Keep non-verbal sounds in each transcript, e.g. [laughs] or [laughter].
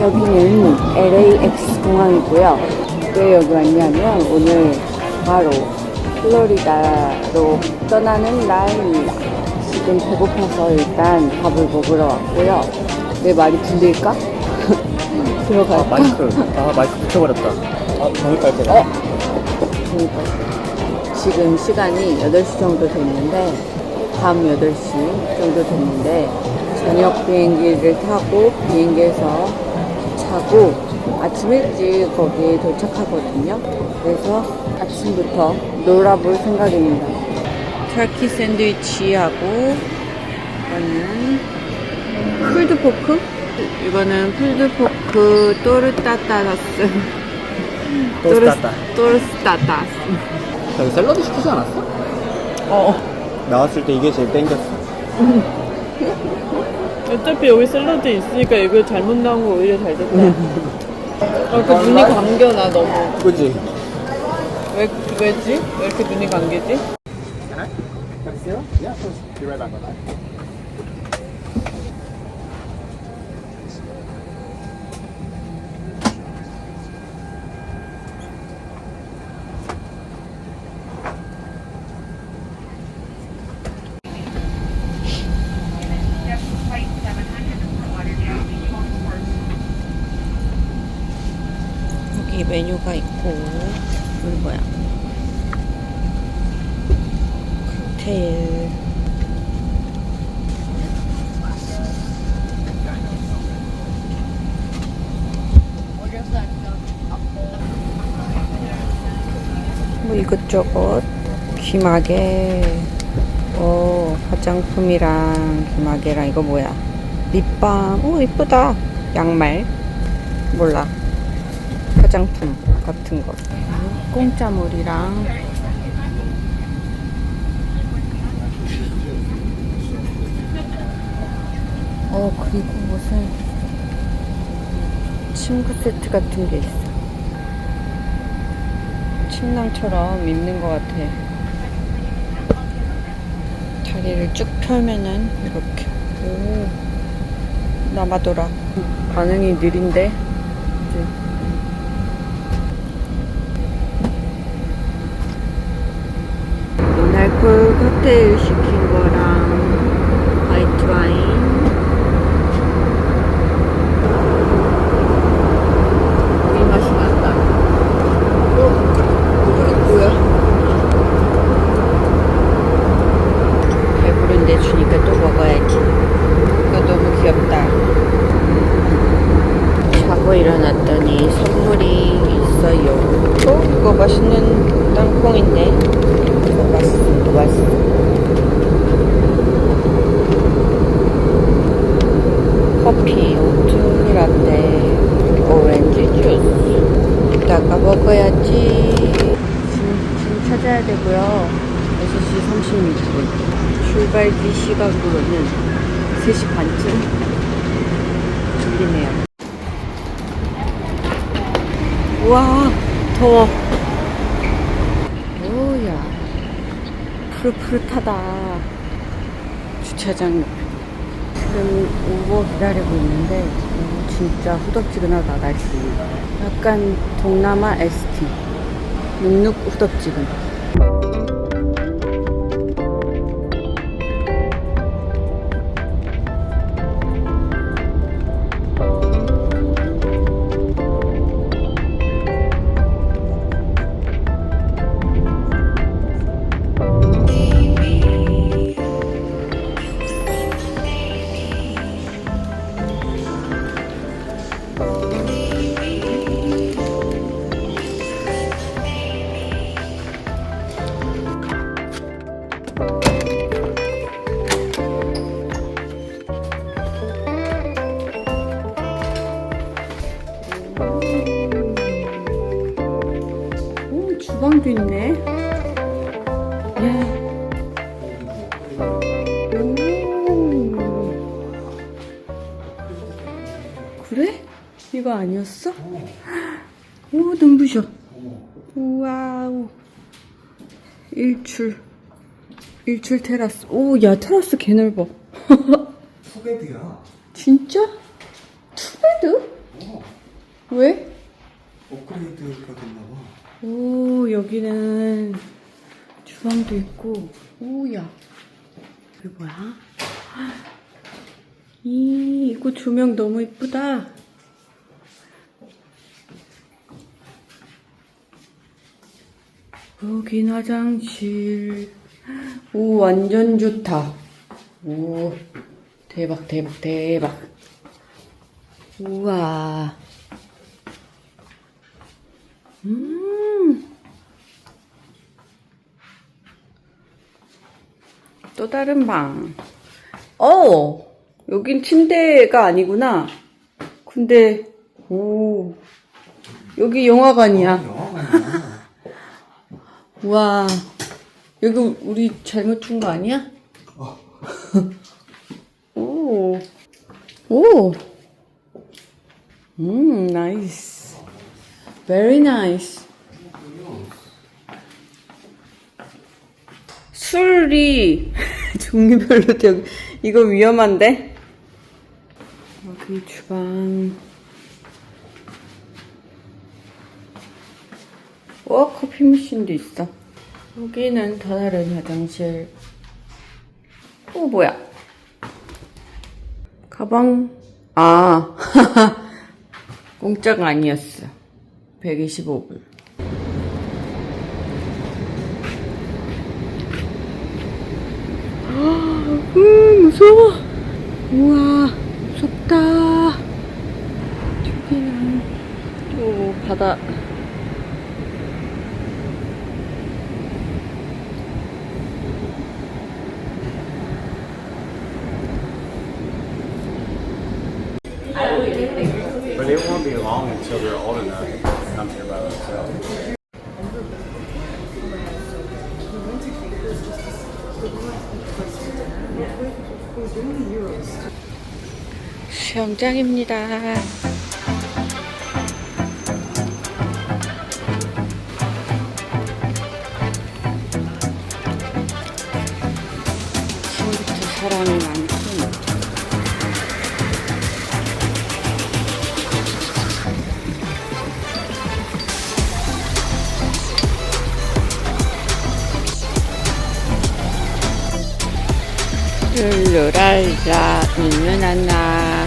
여기는 LAX 공항이고요. 왜 여기 왔냐면 오늘 바로 플로리다로 떠나는 날입니다. 지금 배고파서 일단 밥을 먹으러 왔고요. 내 말이 들릴까? [laughs] 들어갈까? 마이크 아 마이크 붙여버렸다 아 정말 깔 때가 어? 그러니까 지금 시간이 8시 정도 됐는데 밤 8시 정도 됐는데 저녁 비행기를 타고 비행기에서 자고 아침 일찍 거기에 도착하거든요. 그래서 아침부터 놀아볼 생각입니다. 터키 샌드위치하고 이거는 풀드포크? 이거는 풀드포크 또르따따라스 또르따따. 또르스타타스. 여기 샐러드 시키지 않았어? 어. 나왔을 때 이게 제일 땡겼어 [laughs] 어차피 여기 샐러드 있으니까 이거 잘못 나온 거 오히려 잘 됐다. 아, [laughs] 그 눈이 감겨, 나 너무. 그지? 왜, 왜지? 왜 이렇게 눈이 감기지? 여기 메뉴가 있고. 이건 뭐야? 칵테일. 뭐 이것저것. 귀마개 어 화장품이랑 귀마개랑 이거 뭐야? 립밤. 오 이쁘다. 양말. 몰라 화장품 같은 거. 공짜물이랑. 어 그리고 무슨 침구 세트 같은 게 있어. 침낭처럼 입는 것 같아. 다리를 쭉 펴면은 이렇게. 오 남아돌아. 반응이 느린데? 이제 모날콜 칵테일 시킨 거랑 화이트 와인 이 맛이 난다 어? 이게 뭐야? 배부른데 주니까 또 먹어야지 이거 너무 귀엽다 자고 일어났더니 선물이 있어요 어? 이거 맛있는 땅콩인데 이거 맛있어 이거 맛있어 커피, 오트 라떼, 오렌지 주스 이따가 먹어야지 짐, 짐 찾아야 되고요 6시 36분 출발기 시각으로는 3시 반쯤 들리네요. 우와 더워. 오야. 푸릇푸릇하다. 주차장 옆에. 지금 우버 기다리고 있는데 오, 진짜 후덥지근하다 날씨. 약간 동남아 ST 눅눅 후덥지근 오, 주방도 있네. 야. 오. 그래? 이거 아니었어? 오, 눈부셔. 와우. 일출. 일출 테라스. 오, 야, 테라스 개 넓어. [laughs] 소개드야 진짜? 투베드? 왜? 업그레이드가 됐나 봐. 오, 여기는 주방도 있고, 오야. 이게 뭐야? 이, 이거 조명 너무 이쁘다. 여긴 화장실. 오, 완전 좋다. 오, 대박, 대박, 대박. 우와. 음. 또 다른 방. 어, 여긴 침대가 아니구나. 근데, 오, 여기 영화관이야. 영화관이야. [laughs] 와, 여기 우리 잘못 준 거 아니야? 오, 오, 음, 나이스. Very nice. 술이 [laughs] 종류별로 되게 이거 위험한데? 여기 주방. 와 커피 머신도 있어. 여기는 더 다른 화장실. 오 뭐야? 가방 아 [laughs] 공짜가 아니었어. 125불. 음, 무서워. 우와, 무섭다. 저기는 또 바다. But it won't be long until they're old enough come here by themselves. 수영장입니다. 룰루랄라 눈누나나.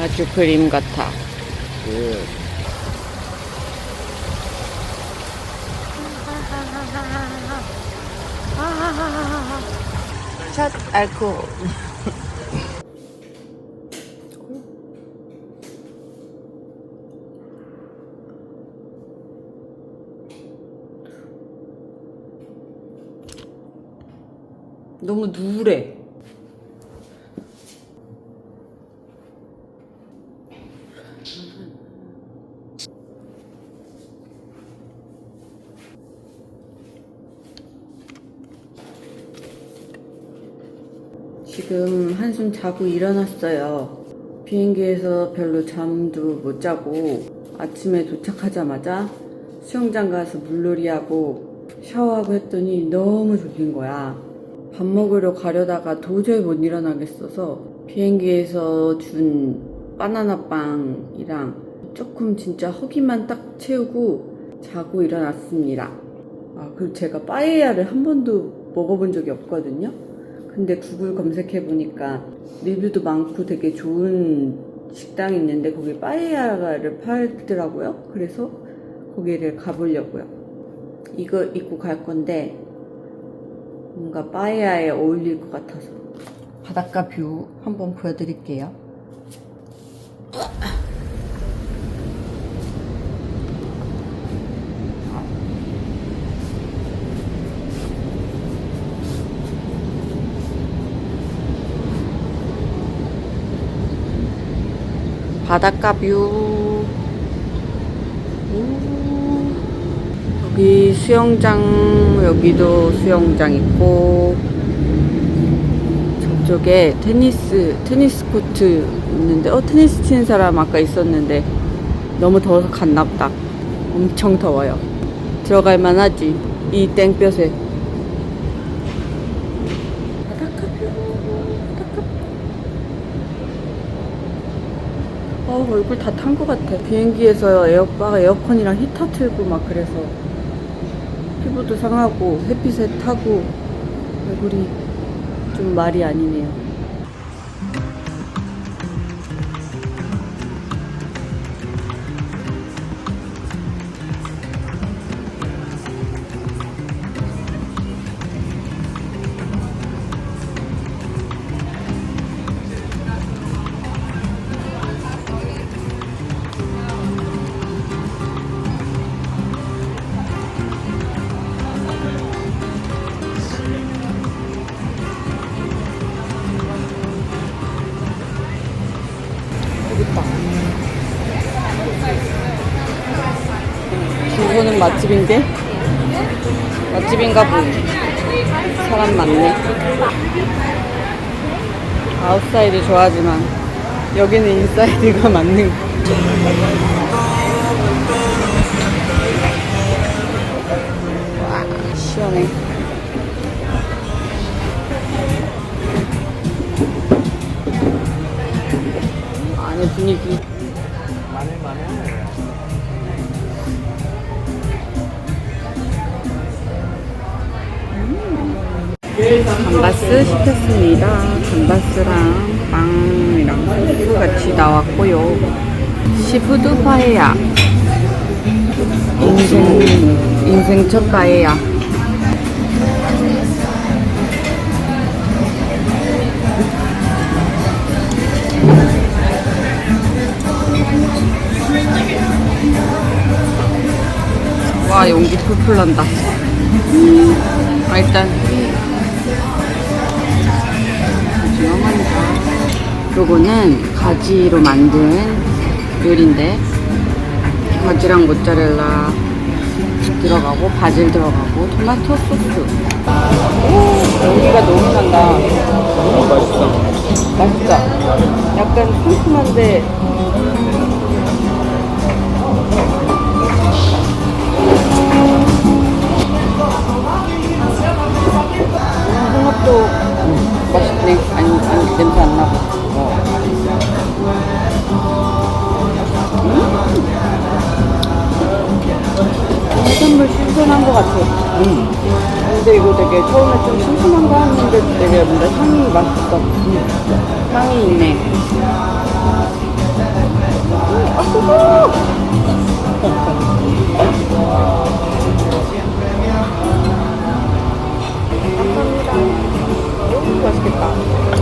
아주 그림 같아. 첫 알코올 너무 누래. 지금 한숨 자고 일어났어요. 비행기에서 별로 잠도 못 자고 아침에 도착하자마자 수영장 가서 물놀이하고 샤워하고 했더니 너무 졸린 거야. 밥 먹으러 가려다가 도저히 못 일어나겠어서 비행기에서 준 바나나 빵이랑 조금 진짜 허기만 딱 채우고 자고 일어났습니다. 아, 그리고 제가 빠에야를 한 번도 먹어본 적이 없거든요. 근데 구글 검색해 보니까 리뷰도 많고 되게 좋은 식당이 있는데 거기 빠에야를 팔더라고요. 그래서 거기를 가보려고요. 이거 입고 갈 건데 뭔가 빠에야에 어울릴 것 같아서 바닷가 뷰 한번 보여드릴게요. 바닷가 뷰. 여기 수영장 여기도 수영장 있고 저쪽에 테니스 테니스 코트 있는데 어 테니스 치는 사람 아까 있었는데 너무 더워서 갔나보다. 엄청 더워요. 들어갈 만하지 이 땡볕에. 어, 얼굴 다 탄 것 같아. 비행기에서 에어, 에어컨이랑 히터 틀고 막 그래서. 피부도 상하고 햇빛에 타고 얼굴이 좀 말이 아니네요. 맛집인가 보네. 사람 많네. 아웃사이드 좋아하지만 여기는 인사이드가 맞는. 와 시원해. 안에 분위기. 감바스 시켰습니다. 감바스랑 빵이랑 소스 같이 나왔고요. 시푸드 파에야. 인생, 인생 첫 파에야. 와, 용기 풀풀 난다. 아, 일단 요거는 가지로 만든 요리인데 가지랑 모짜렐라 들어가고 바질 들어가고 토마토 소스. 오, 연기가 너무 난다. 맛있어. 맛있다. 약간 상큼한데 홍합도 맛있네. 아니, 아니 냄새 안 나고. 신선한 것 같아. 음. 근데 이거 되게 처음에 좀 심심한가 했는데 되게 뭔가 향이 맛있어. 음. 향이 있네. 음, 아, 뜨거워! 감사합니다. 너무 맛있겠다.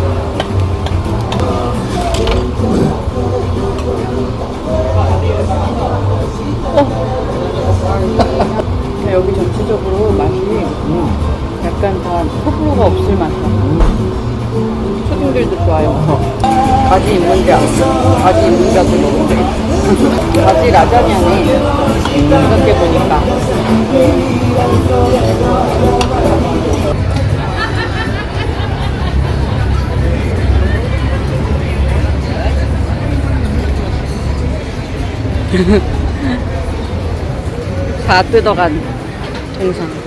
입문자, 가지 입문자도 먹으면 되겠다. 가지 라자냐네. 이렇게 보니까. [laughs] 다 뜯어간 동상.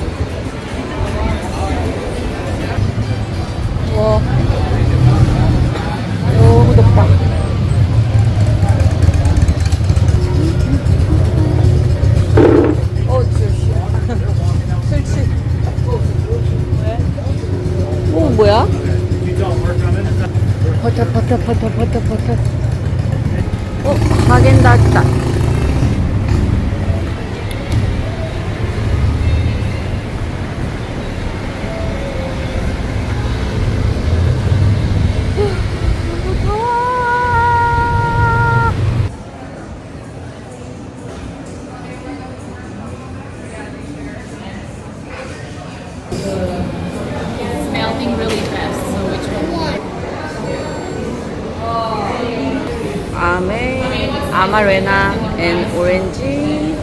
오, 뭐야? 버터, 버터, 버터, 버터, 버터. 어, 하겐다즈 아메, 아마레나 앤 오렌지,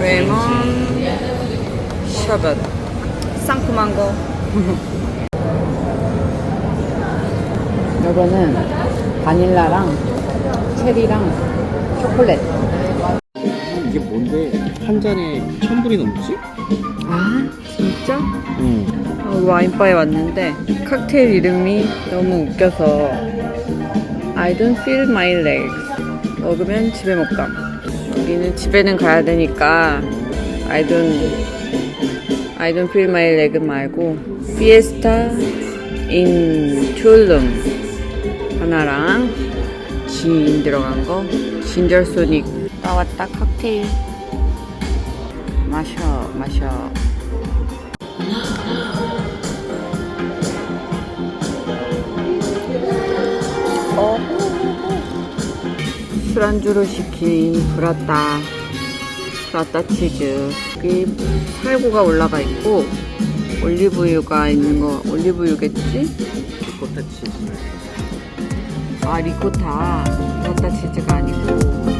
레몬, 셔벗. 상큼한 거. [laughs] 이거는 바닐라랑 체리랑 초콜릿. 이게 뭔데 한 잔에 천 불이 넘지? 아, 진짜? 응. 어, 와인바에 왔는데 칵테일 이름이 너무 웃겨서 I don't feel my legs. 먹으면 집에 못 가. 여기는 집에는 가야 되니까 I don't I don't feel my leg 말고 피에스타 in tulum. 하나랑 진 들어간 거 진저 소닉. 나왔다 칵테일. 마셔 마셔 술안주로 시킨 브라따 브라따 치즈 여기 살구가 올라가 있고 올리브유가 있는 거 올리브유겠지? 리코타 치즈. 아 리코타 브라따 치즈가 아니고